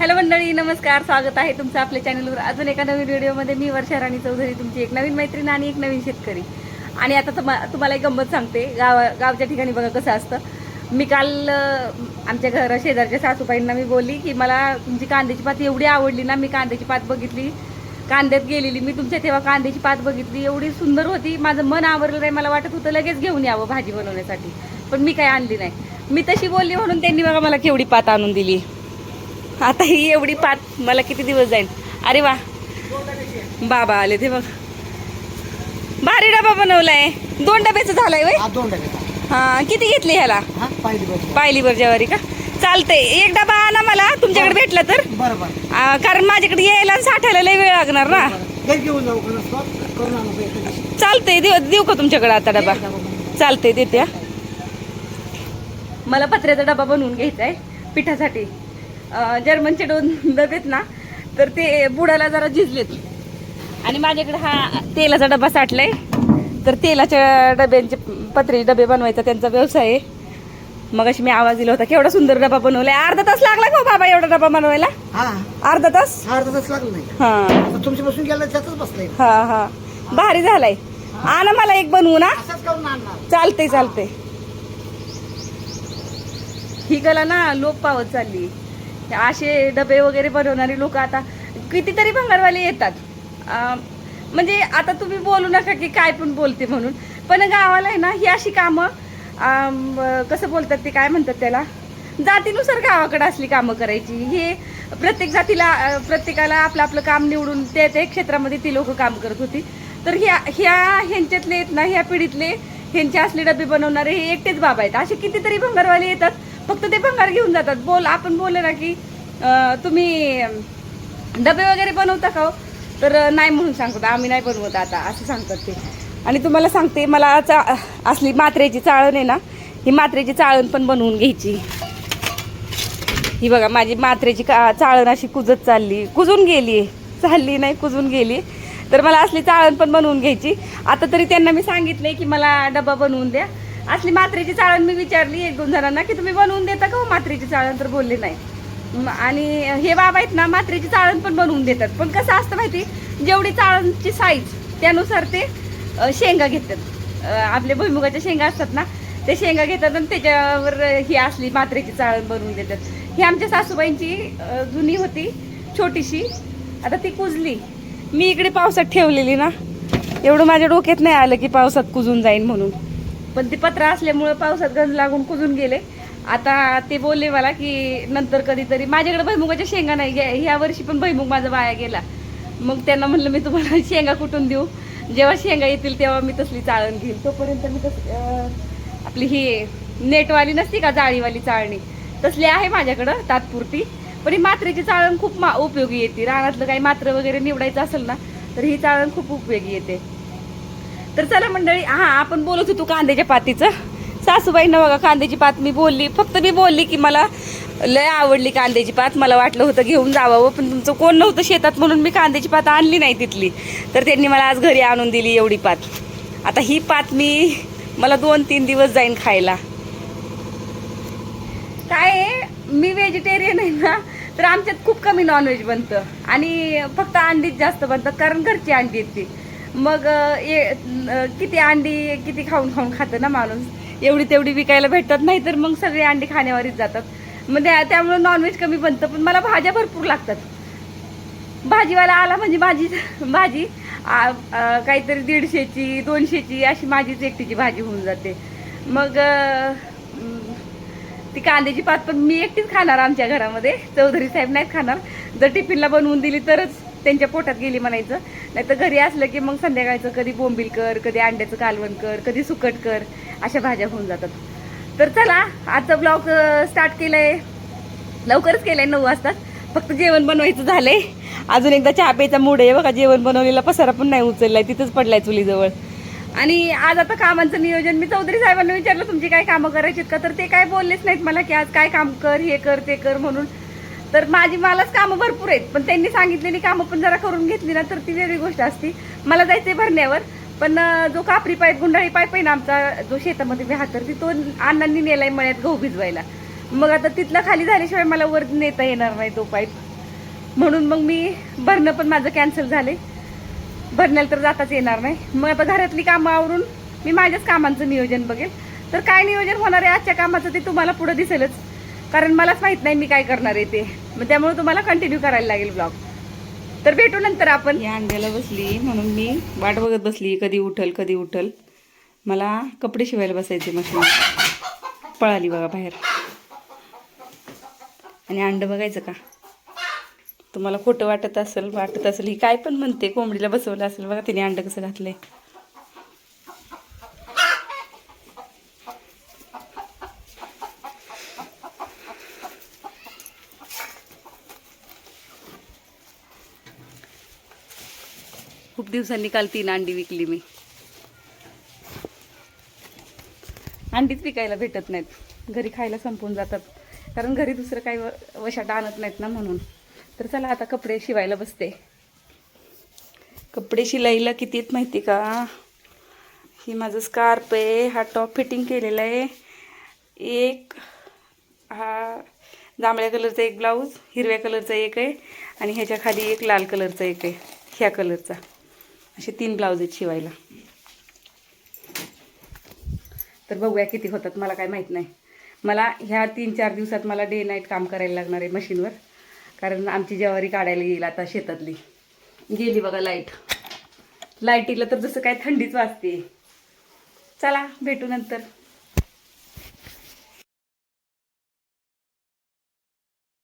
Hello मंडळी नमस्कार स्वागत आहे तुमचं आपल्या चॅनलवर अजून एका नवीन व्हिडिओमध्ये मी वर्षा राणी चौधरी तुमची एक नवीन मैत्रीण आणि एक नवीन शेतकरी. आणि आता तुम्हा तुम्हाला एक गंमत सांगते. गाव गावच्या ठिकाणी बघा कसं असतं. मी काल आमच्या घर शेजारच्या सासूबाईंना मी बोलली की मला तुमची कांद्याची पात एवढी आवडली ना मी कांद्याची पात बघितली. कांद्यात गेलेली मी तुमच्या तेव्हा कांद्याची पात बघितली. एवढी सुंदर होती. माझं मन आवरलं नाही. मला वाटत होतं लगेच घेऊन यावं भाजी बनवण्यासाठी. पण मी काही आणली नाही. मी तशी बोलली म्हणून त्यांनी बघा मला केवढी पात आणून दिली. आता ही एवढी पात मला किती दिवस जाईल अरे वा. बाबा आले ते बघ. भारी डबा बनवलाय. दोन डब्याचं झालाय वय. हा दोन डबे हा किती घेतली ह्याला? पाहिली बरं जेवारी का? चालतंय. एक डबा आणा मला. तुमच्याकडे भेटला तर. कारण माझ्याकडे यायला साठायला लय वेळ लागणार ना? चालतंय. देऊ देऊ का तुमच्याकडे आता डबा. चालतंय देते. मला पत्र्याचा डबा बनवून घ्यायचा आहे पिठासाठी. जर्मनचे दोन डबे आहेत ना तर ते बुडाला जरा झिजलेत. आणि माझ्याकडे हा तेलाचा डबा साठलाय. तर तेलाच्या डब्यांचे पत्रे डबे बनवायचा त्यांचा व्यवसाय आहे. मग अशी मी आवाज दिला होता केवढा सुंदर डबा बनवलाय. अर्धा तास लागला का हो बाबा एवढा डबा बनवायला? अर्धा तास? अर्धा तास लागला हा. तुमच्या बसून गेला त्यातच बसलाय. हा हा. भारी झालाय. आणा मला एक बनवू ना. चालते चालते ही कला ना लोप पावत चालली. असे डबे वगैरे बनवणारे लोक आता कितीतरी भंगारवाले येतात. म्हणजे आता तुम्ही बोलू नका की काय पण बोलते म्हणून. पण गावाला आहे ना ही अशी कामं कसं बोलतात ते काय म्हणतात त्याला? जातीनुसार गावाकडे असली कामं करायची. हे प्रत्येक जातीला प्रत्येकाला आपलं आपलं काम निवडून ते त्या क्षेत्रामध्ये ती लोक काम करत होती. तर ह्या ह्या ह्यांच्यातले आहेत ना ह्या पिढीतले ह्यांचे असले डबे बनवणारे हे एकटेच बाबा आहेत. असे कितीतरी भंगारवाले येतात. फक्त ते भंगार घेऊन जातात. बोल आपण बोलले ना की तुम्ही डबे वगैरे बनवता का हो? तर नाही म्हणून सांगतो आम्ही नाही बनवत आता असं सांगतात ते. आणि तुम्हाला सांगते मला चा असली मात्रेची चाळण आहे ना ही मात्रेची चाळण पण बनवून घ्यायची. ही बघा माझी मात्रेची का चाळण अशी कुजत चालली. कुजून गेली चालली नाही कुजून गेली तर मला असली चाळण पण बनवून घ्यायची. आता तरी त्यांना मी सांगितले की मला डबा बनवून द्या. असली मात्रेची चाळण मी विचारली एक दोन जणांना की तुम्ही बनवून देता का हो मात्रेची चाळण? तर बोलले नाही. आणि हे बाबा आहेत ना मात्रेची चाळण पण बनवून देतात. पण कसं असतं माहिती जेवढी चाळणची साईज त्यानुसार ते शेंगा घेतात. आपले आपल्या भुईमुगाच्या शेंगा असतात ना ते शेंगा घेतात आणि त्याच्यावर ही असली मात्रेची चाळण बनवून देतात. ही आमच्या सासूबाईंची जुनी होती छोटीशी. आता ती कुजली. मी इकडे पावसात ठेवलेली ना एवढं माझ्या डोक्यात नाही आलं की पावसात कुजून जाईन म्हणून. पण ती पत्रा असल्यामुळं पावसात गंज लागून कुजून गेले. आता ते बोलले मला की नंतर कधीतरी माझ्याकडे भैमुगाच्या शेंगा नाही गे- ह्या वर्षी पण भैमुग माझा वाया गेला. मग त्यांना म्हणलं मी तुम्हाला शेंगा कुठून देऊ? जेव्हा शेंगा येतील तेव्हा मी तसली चाळण घेईल तोपर्यंत मी तस आपली ही नेटवाली नसती का जाळीवाली चाळणी तसली आहे माझ्याकडं तात्पुरती. पण ही मात्रेची चाळण खूप मा उपयोगी येते. रानातलं काही मात्र वगैरे निवडायचं असेल ना तर ही चाळण खूप उपयोगी येते. तर चला मंडळी हा आपण बोलत होतो कांद्याच्या पातीचं. सासूबाईंना बघा कांद्याची पात मी बोलली. फक्त मी बोलली की मला लय आवडली कांद्याची पात. मला वाटलं होतं घेऊन जावं पण तुमचं कोण नव्हतं शेतात म्हणून मी कांद्याची पात आणली नाही तिथली. तर त्यांनी मला आज घरी आणून दिली एवढी पात. आता ही पात मी मला दोन तीन दिवस जाईन खायला. काय आहे, मी व्हेजिटेरियन आहे ना तर आमच्यात खूप कमी नॉनव्हेज बनतं. आणि फक्त अंडीच जास्त बनतात कारण घरची अंडी येते ती. मग ए- किती अंडी किती खाऊन खाऊन खातं ना माणूस? एवढी तेवढी विकायला भेटतात नाही तर मग सगळी अंडी खाण्यावरच जातात. मग त्या त्यामुळं नॉनव्हेज कमी बनतं पण मला भाज्या भरपूर लागतात. भाजीवाला आला म्हणजे भाजी भाजी आ, काहीतरी दीडशेची दोनशेची अशी माझीच एकटीची भाजी होऊन जाते. मग ती कांद्याची पात पण मी एकटीच खाणार आमच्या घरामध्ये. चौधरी साहेब नाहीत खाणार. जर टिफिनला बनवून दिली तरच त्यांच्या पोटात गेली म्हणायचं. नाही तर घरी असलं की मग संध्याकाळचं कधी बोंबील कर कधी अंड्याचं कालवण कर कधी सुकट कर अशा भाज्या होऊन जातात. तर चला आजचा ब्लॉग स्टार्ट केलंय. लवकरच केलंय नऊ वाजता. फक्त जेवण बनवायचं झालंय. अजून एकदा चहा प्यायचा मूड आहे बघा जेवण बनवलेला पसारा पण नाही उचललाय तिथंच पडलाय चुलीजवळ. आणि आज आता कामांचं नियोजन मी चौधरी साहेबांना विचारलं तुमची काय कामं करायची का? तर ते काय बोललेच नाहीत मला की आज काय काम कर हे कर ते कर म्हणून. तर माझी मलाच कामं भरपूर आहेत. पण त्यांनी सांगितलेली कामं पण जरा करून घेतली ना तर ती वेगळी गोष्ट असती. मला जायचंय भरण्यावर. पण जो कापरी पाईप गुंडाळी पाईप आहे ना आमचा जो शेतामध्ये मी हातर ती तो अण्णांनी नेलाय मळ्यात गहू भिजवायला. मग आता तिथलं खाली झाल्याशिवाय मला वर नेता येणार नाही तो पाईप म्हणून मग मी भरणं पण माझं कॅन्सल झाले भरण्याला तर जाताच येणार नाही. मग आता घरातली कामं आवरून मी माझ्याच कामांचं नियोजन बघेल. तर काय नियोजन होणार आहे आजच्या कामाचं ते तुम्हाला पुढं दिसेलच. कारण मलाच माहीत नाही मी काय करणार आहे ते. मग त्यामुळे तुम्हाला कंटिन्यू करायला लागेल ब्लॉग तर भेटू नंतर आपण. या अंड्याला बसली म्हणून मी वाट बघत बसली कधी उठल कधी उठल. मला कपडे शिवायला बसायचे मशीन पळाली बघा बाहेर. आणि अंड बघायचं का? तुम्हाला खोटं वाटत असेल वाटत असेल. ही काय पण म्हणते कोंबडीला बसवलं असेल बघा तिने अंड कसं घातलंय. खूप दिवसांनी काल तीन अंडी विकली मी. अंडीच विकायला भेटत नाहीत. घरी खायला संपून जातात. कारण घरी दुसरं काही व- वशाट आणत नाहीत ना म्हणून. तर चला आता कपडे शिवायला बसते. कपडे शिलाईला किती आहेत माहिती का? ही माझं स्कार्प आहे. हा टॉप फिटिंग केलेला आहे. एक हा जांभळ्या कलरचा एक ब्लाऊज हिरव्या कलरचा एक आहे आणि ह्याच्या खाली एक लाल कलरचा एक आहे. ह्या कलरचा. असे तीन ब्लाऊज आहेत शिवायला. तर बघूया किती होतात मला काय माहीत नाही. मला ह्या तीन चार दिवसात मला डे नाईट काम करायला लागणार आहे मशीनवर. कारण आमची ज्वारी काढायला येईल आता शेतातली. गेली बघा लाइट लाईटीला तर जसं काय थंडीच वाजते चला भेटू नंतर.